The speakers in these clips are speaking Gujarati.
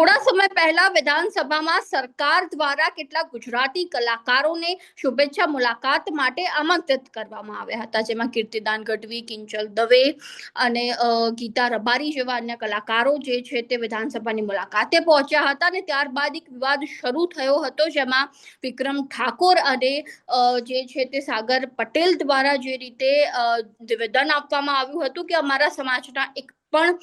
થોડા સમય પહેલા વિધાનસભામાં સરકાર દ્વારા કેટલાક ગુજરાતી કલાકારોને શુભેચ્છા મુલાકાત માટે આમંત્રિત કરવામાં આવ્યા હતા. જેમાં કીર્તિદાન ગઢવી, કિંચલ દવે અને ગીતા રબારી જેવા અન્ય કલાકારો જે છે તે વિધાનસભાની મુલાકાતે પહોંચ્યા હતા અને ત્યારબાદ એક વિવાદ શરૂ થયો હતો જેમાં વિક્રમ ઠાકોર અને જે છે તે સાગર પટેલ દ્વારા જે રીતે નિવેદન આપવામાં આવ્યું હતું કે અમારા સમાજના એક પણ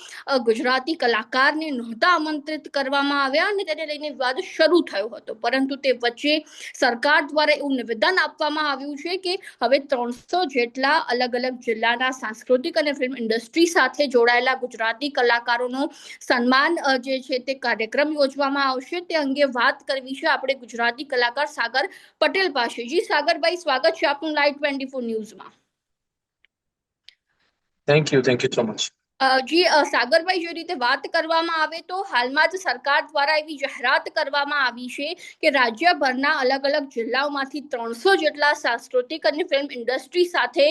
ગુજરાતી કલાકારને નહોતા આમંત્રિત કરવામાં આવ્યા અને તેને લઈને વિવાદ શરૂ થયો હતો. પરંતુ તે વચ્ચે સરકાર દ્વારા એવું નિવેદન આપવામાં આવ્યું છે કે હવે ત્રણસો જેટલા અલગ અલગ જિલ્લાના સાંસ્કૃતિક અને ફિલ્મ ઇન્ડસ્ટ્રી સાથે જોડાયેલા ગુજરાતી કલાકારોનો સન્માન જે છે તે કાર્યક્રમ યોજવામાં આવશે. તે અંગે વાત કરવી છે આપણે ગુજરાતી કલાકાર સાગર પટેલ પાસે જી સાગરભાઈ, સ્વાગત છે આપનું લાઈવ ટ્વેન્ટી ફોર ન્યૂઝમાં. Thank you thank you so much ji સાગરભાઈ, જે રીતે વાત કરવામાં આવે તો હાલમાં જ સરકાર દ્વારા એવી જાહેરાત કરવામાં આવી છે કે રાજ્યભરના અલગ અલગ જિલ્લાઓમાંથી ત્રણસો જેટલા સાંસ્કૃતિક અને ફિલ્મ ઇન્ડસ્ટ્રી સાથે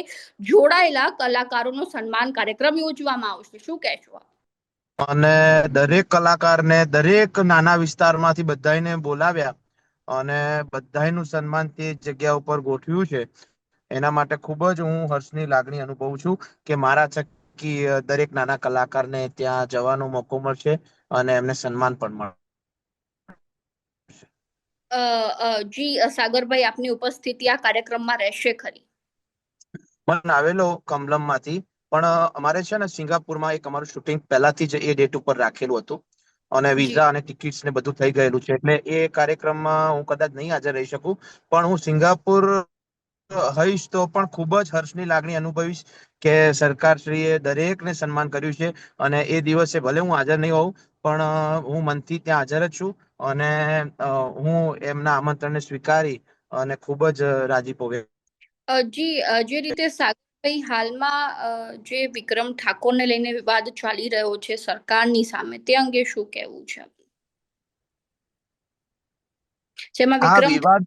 જોડાયેલા કલાકારોનો સન્માન કાર્યક્રમ યોજવામાં આવશે શું કહેશો? અને દરેક કલાકારને દરેક નાના વિસ્તારમાંથી બધાને બોલાવ્યા અને બધાયનું સન્માન તે જગ્યા ઉપર ગોઠવ્યું છે એના માટે ખૂબ જ હું હર્ષની લાગણી અનુભવું છું કે મારા અ, દરેક નાના કલાકારને ત્યાં જવાનો મોકો મળશે અને એમને સન્માન પણ મળશે. જી સાગરભાઈ આપની ઉપસ્થિતિ આ કાર્યક્રમમાં રહેશે ખરી. મને આવેલો કમલમમાંથી પણ અમારે છે ને સિંગાપુરમાં એક અમારું શૂટિંગ પહેલાથી જ એ ડેટ ઉપર રાખેલું હતું. અને વિઝા અને ટિકિટ્સ ને બધું થઈ ગયેલું છે. એટલે એ કાર્યક્રમમાં હું કદાચ નહીં હાજર રહી શકું. પણ હું સિંગાપુર હઈશ તો પણ ખૂબ જ હર્ષની લાગણી અનુભવીશ કે સરકારશ્રીએ દરેકને સન્માન કર્યું છે અને એ દિવસે ભલે હું હાજર નહીં હોઉં પણ હું મનથી ત્યાં હાજર જ છું અને હું એમના આમંત્રણને સ્વીકારી અને ખૂબ જ રાજીપો વ્યક્ત જી જે રીતે સાગરભાઈ હાલમાં જે વિક્રમ ઠાકોરને લઈને વિવાદ ચાલી રહ્યો છે સરકારની સામે તે અંગે શું કહેવું છે? જેમાં વિક્રમ વિવાદ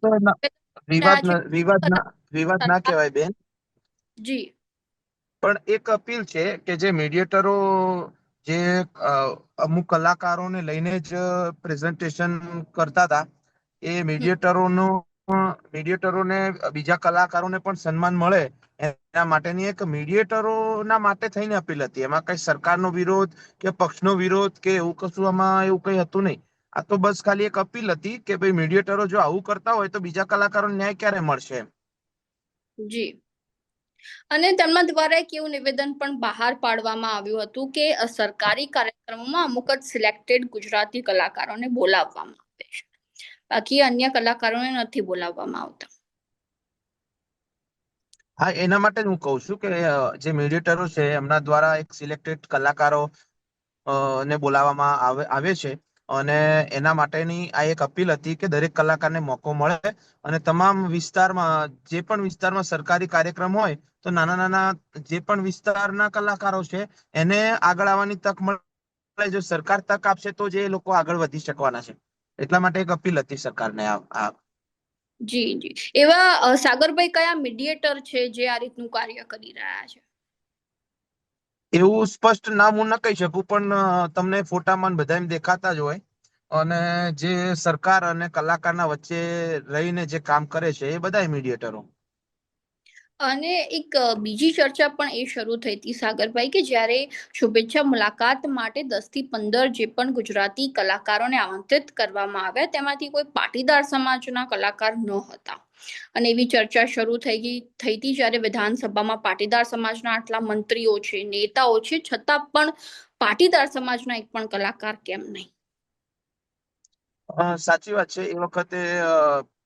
વિવાદ વિવાદ વિવાદ ના કહેવાય બેન. જી. પણ એક અપીલ છે કે જે મીડિયેટરો જે અમુક કલાકારોને લઈને જ પ્રેઝન્ટેશન કરતા હતા એ મીડિયેટરોનો મીડિયેટરોને બીજા કલાકારોને પણ સન્માન મળે એના માટેની એક મીડિયેટરોના માટે થઈને અપીલ હતી. એમાં કઈ સરકારનો વિરોધ કે પક્ષનો વિરોધ કે એવું કશું આમાં એવું કઈ હતું નહીં. આ તો બસ ખાલી એક અપીલ હતી કે ભાઈ મીડિયેટરો જો આવું કરતા હોય તો બીજા કલાકારો ન્યાય ક્યારે મળશે એમ? જી. અને તેમના દ્વારા એક એવું નિવેદન પણ બહાર પાડવામાં આવ્યું હતું કે સરકારી કાર્યક્રમોમાં અમુક જ સિલેક્ટેડ ગુજરાતી કલાકારોને બોલાવવામાં આવે છે. બાકી અન્ય કલાકારોને નથી બોલાવવામાં આવતા. હા, એના માટે હું કહું છું કે જે મીડિયેટરો છે, એમના દ્વારા એક સિલેક્ટેડ કલાકારો ને બોલાવવામાં આવે છે. અને એના માટેની આ એક અપીલ હતી કે દરેક કલાકારને મોકો મળે અને તમામ વિસ્તારમાં, જે પણ વિસ્તારમાં સરકારી કાર્યક્રમ હોય, તો નાના નાના જે પણ વિસ્તારના કલાકારો છે, એને આગળ આવવાની તક મળે. જો સરકાર તક આપશે, તો જે લોકો આગળ વધી શકવાના છે. એટલા માટે એક અપીલ હતી સરકારને આ જી જી. એવા સાગરભાઈ કયા મીડિયેટર છે જે આ રીતનું કાર્ય કરી રહ્યા છે? એવું સ્પષ્ટ નામ હું ન કહી શકું, પણ તમને ફોટામાં બધા એમ દેખાતા જ હોય. અને જે સરકાર અને કલાકારના વચ્ચે રહીને જે કામ કરે છે, એ બધા મીડિયેટરો અને એક બીજી ચર્ચા પણ એ શરૂ થઈ હતી સાગરભાઈ કે જ્યારે શુભેચ્છા મુલાકાત માટે દસથી પંદર જે પણ ગુજરાતી કલાકારોને આમંત્રિત કરવામાં આવ્યા, તેમાંથી કોઈ પાટીદાર સમાજના કલાકાર ન હતા. અને એવી ચર્ચા શરૂ થઈ ગઈ, થઈ હતી જ્યારે વિધાનસભામાં પાટીદાર સમાજના આટલા મંત્રીઓ છે, નેતાઓ છે, છતાં પણ પાટીદાર સમાજના એક પણ કલાકાર કેમ નહીં? સાચી વાત છે. એ વખતે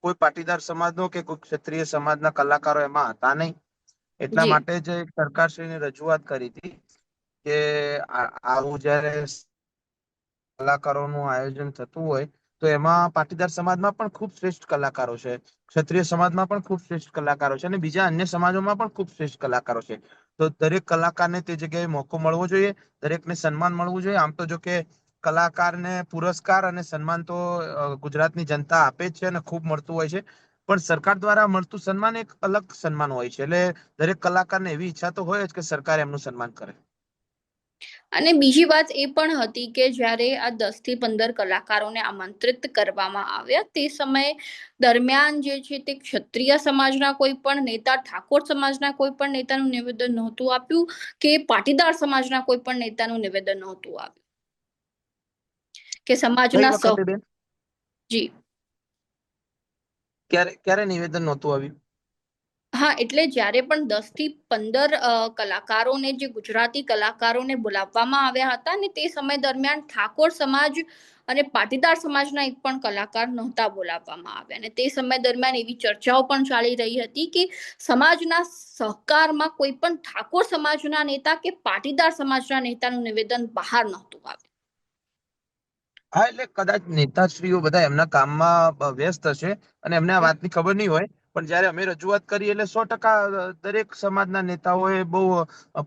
કોઈ પાટીદાર સમાજનો કે કોઈ ક્ષત્રિય સમાજના કલાકારો એમાં હતા નહીં. એટલા માટે જ સરકારશ્રીને રજૂઆત કરી હતી કે આવું જ્યારે કલાકારોનું આયોજન થતું હોય તો એમાં પાટીદાર સમાજમાં પણ ખૂબ શ્રેષ્ઠ કલાકારો છે. ક્ષત્રિય સમાજમાં પણ ખૂબ શ્રેષ્ઠ કલાકારો છે અને બીજા અન્ય સમાજોમાં પણ ખૂબ શ્રેષ્ઠ કલાકારો છે. તો દરેક કલાકારને તે જગ્યાએ મોકો મળવો જોઈએ દરેકને સન્માન મળવું જોઈએ. આમ તો જો કે કલાકારને પુરસ્કાર અને સન્માન તો ગુજરાતની જનતા આપે છે અને ખૂબ મળતું હોય છે. પણ સરકાર દ્વારા મળતું સન્માન એક અલગ સન્માન હોય છે. એટલે દરેક કલાકારને એવી ઈચ્છા તો હોય જ કે સરકાર એમનું સન્માન કરે. અને બીજી વાત એ પણ હતી કે જ્યારે આ દસથી પંદર કલાકારોને આમંત્રિત કરવામાં આવ્યા તે સમયે દરમિયાન જે છે તે ક્ષત્રિય સમાજના કોઈ પણ નેતા, ઠાકોર સમાજના કોઈ પણ નેતાનું નિવેદન નહોતું આપ્યું કે પાટીદાર સમાજના કોઈ પણ નેતાનું નિવેદન નહોતું આપ્યું કે સમાજના સૌ જી. ક્યારે ક્યારે નિવેદન નહોતું આવ્યું? હા એટલે જ્યારે પણ દસથી પંદર કલાકારોને જે ગુજરાતી કલાકારોને બોલાવવામાં આવ્યા હતા ને તે સમય દરમિયાન ઠાકોર સમાજ અને પાટીદાર સમાજના એક પણ કલાકાર નહોતા બોલાવવામાં આવ્યા અને તે સમય દરમિયાન એવી ચર્ચાઓ પણ ચાલી રહી હતી કે સમાજના સહકારમાં કોઈ પણ ઠાકોર સમાજના નેતા કે પાટીદાર સમાજના નેતાનું નિવેદન બહાર નહોતું આવ્યું. હા, એટલે કદાચ નેતાશ્રીઓ બધા એમના કામમાં વ્યસ્ત હશે અને એમને આ વાતની ખબર નહીં હોય, પણ જ્યારે અમે રજૂઆત કરી એટલે સો ટકા દરેક સમાજના નેતાઓએ બહુ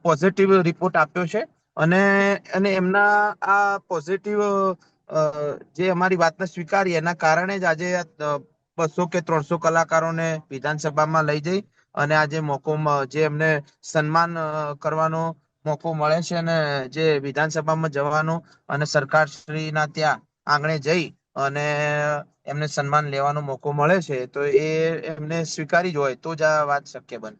પોઝિટિવ રિપોર્ટ આપ્યો છે અને અને એમના આ પોઝિટિવ જે અમારી વાતને સ્વીકારી એના કારણે જ આજે બસો કે ત્રણસો કલાકારોને વિધાનસભામાં લઈ જઈ અને આજે મોકો જે એમને સન્માન કરવાનો મોકો મળે છે અને જે વિધાનસભામાં જવાનું અને સરકારશ્રીના ત્યાં આંગણે જઈ અને એમને સન્માન લેવાનો મોકો મળે છે, તો એ એમને સ્વીકારી જ હોય તો જ આ વાત શક્ય બને.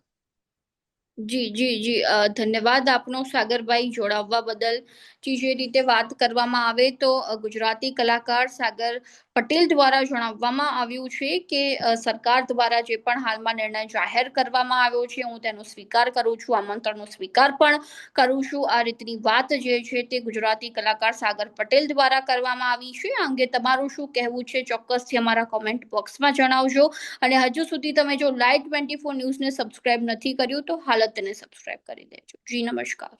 જી જી જી. ધન્યવાદ આપનો સાગરભાઈ જોડાવવા બદલ. જી, જે રીતે વાત કરવામાં આવે તો ગુજરાતી કલાકાર સાગર પટેલ દ્વારા જણાવવામાં આવ્યું છે કે સરકાર દ્વારા જે પણ હાલમાં નિર્ણય જાહેર કરવામાં આવ્યો છે, હું તેનો સ્વીકાર કરું છું, આમંત્રણનો સ્વીકાર પણ કરું છું. આ રીતની વાત જે છે તે ગુજરાતી કલાકાર સાગર પટેલ દ્વારા કરવામાં આવી છે. આ અંગે તમારું શું કહેવું છે ચોક્કસથી અમારા કોમેન્ટ બોક્સમાં જણાવજો. અને હજુ સુધી તમે જો લાઈવ ટ્વેન્ટી ફોર ન્યૂઝને સબસ્ક્રાઇબ નથી કર્યું તો હાલ તેને સબસ્ક્રાઇબ કરી દેજો. જી નમસ્કાર.